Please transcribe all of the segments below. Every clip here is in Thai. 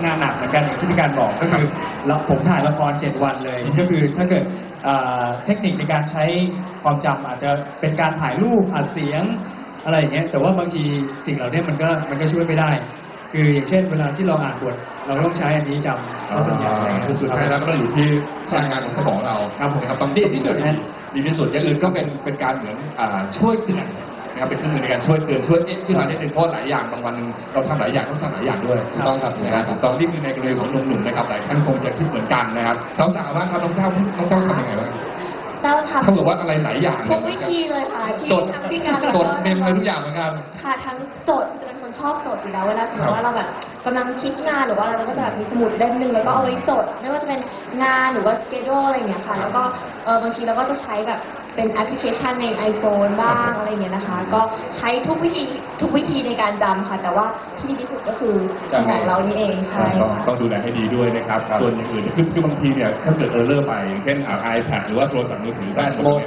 ำงานหนักเหมือนกันอย่างที่พี่การบอกก็คือเราผมถ่ายละคร 7 วันเลย ก็คือถ้าเกิดเอ่อเทคนิคในการใช้ความจำอาจจะเป็นการถ่ายรูปอัดเสียงอะไรอย่างเงี้ยแต่ว่าบางทีสิ่งเหล่านี้มันก็มันก็ช่วยไม่ได้ คืออย่างเช่น เวลาที่เราอ่านบทเราต้องใช้อันนี้จำซะส่วนใหญ่อะไรเงี้ย คือสุดท้ายแล้วก็ต้องอยู่ที่พลังงานของสมองเราครับผม นะครับต้องดีที่สุดนะดีที่สุดอย่างอื่นก็เป็นเป็นการเหมือนอ่าช่วยเตือน นะครับเป็นเครื่องมือในการช่วยเตือนช่วยเอ๊ะขึ้นมานิดนึงเพราะหลายอย่างบางวันเราทำหลายอย่างต้องทำหลายอย่างด้วยถูกต้องครับนะฮะถูกต้องนี่คือในกรณีของหนุ่มๆนะครับหลายท่านคงจะคิดเหมือนกันนะครับสาวๆบ้างครับน้องเต้าน้องเต้าทำยังไงบ้างเต้าทำถ้าเกิดว่าอะไรหลายอย่างทุกวิธีเลยค่ะที่จดทั้งพี่การจดเมมอะไรทุกอย่างเหมือนกัน ค่ะทั้งจดจะเป็นคนชอบจดอยู่แล้วเวลาสมมครับติว่าเราแบบกำลังคิดงานหรือว่าอะไรเราก็จะแบบมีสมุดเล่มหนึ่งแล้วก็เอาไว้จด ไม่ว่าจะเป็นงานหรือว่าสเกดูอะไรอย่างเงี้ยค่ะ แล้วก็เออบางทีเราก็จะใช้แบบ เป็นแอปพลิเคชันใน iPhone บ้างอะไรอย่างเงี้ยนะคะ ก็ใช้ทุกวิธีทุกวิธีในการจำค่ะ แต่ว่าที่ดีที่สุดก็คือสมองเรานี่เองใช่ต้องค่ะ ต้องดูแลให้ดีด้วยนะครับ ส่วนอย่างอื่นคือคือบางทีเนี่ยถ้าเกิดเออร์เลอร์ไปอย่างเช่นอ่า iPad หรือว่าโทรศัพท์มือถือแบตหมด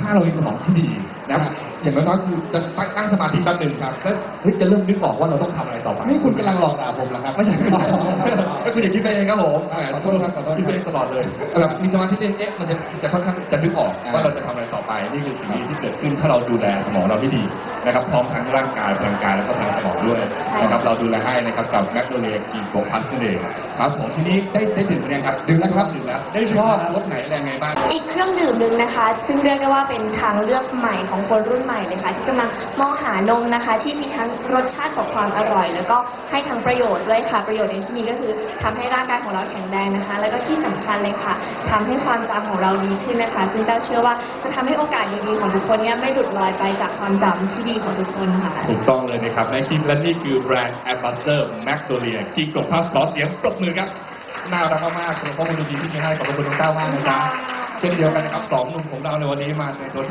ถ้าเรามีสมองที่ดีนะครับ อย่างน้อยๆคือจะตั้งสมาธิแป๊บหนึงครับแล้วเฮ้ยจะเริ่มนึกออกว่าเราต้องทำอะไรต่อไปนี่คุณกำลังหลอกด่าผมเหรอครับไม่ใช่ครับก็คืออย่าคิดไปเองครับผมแหมขอโทษครับขอโทษคิดไปเองตลอดเลยแบบมีสมาธิเองเอ๊ะมันจะจะค่อนข้างจะนึกออกว่าเราจะทำอะไรต่อไปนี่คือสิ่งที่เกิดขึ้นถ้าเราดูแลสมองเราที่ดีนะครับพร้อมทั้งร่างกายพลังกายแล้วก็พลังสมองด้วยใช่นะครับเราดูแลให้นะครับกับแมคโดเรียกีโกพัสนั่นเองครับผมทีนี้ได้ได้ดื่มหรือยังครับดื่มแล้วครับดื่มแล้วได้ชอบรสไหนอะไรยังไงบ้างอีกเครื่องดื่มหนึ่งนะคะ ซึ่งเรียกได้ว่าเป็นทางเลือกใหม่ของคนรุ่นใหม่เลยค่ะที่กำลังมองหานมนะคะ ที่มีทั้งรสชาติของความอร่อย แล้วก็ให้ทั้งประโยชน์ด้วยค่ะ ประโยชน์ในที่นี้ก็คือทำให้ร่างกายของเราแข็งแรงนะคะ แล้วก็ที่สำคัญเลยค่ะทำให้ความจำของเราดีขึ้นนะคะ ซึ่งเต้าเชื่อว่าจะทำให้โอกาสดีๆของทุกคนเนี่ยไม่หลุดลอยไปจากความจำที่ดีของทุกคนค่ะ ถูกต้องเลยนะครับในคลิปและนี่คือแบรนด์แอมบาสเดอร์แมคโดเรียกีโกพัสขอเสียงปรบมือครับ น่ารักมากๆสำหรับข้อมูลดีๆที่มีให้ขอบคุณน้องเต้ามากนะจ๊ะเช่นเดียวกันนะครับสองหนุ่มของเราในวันนี้มาในตัว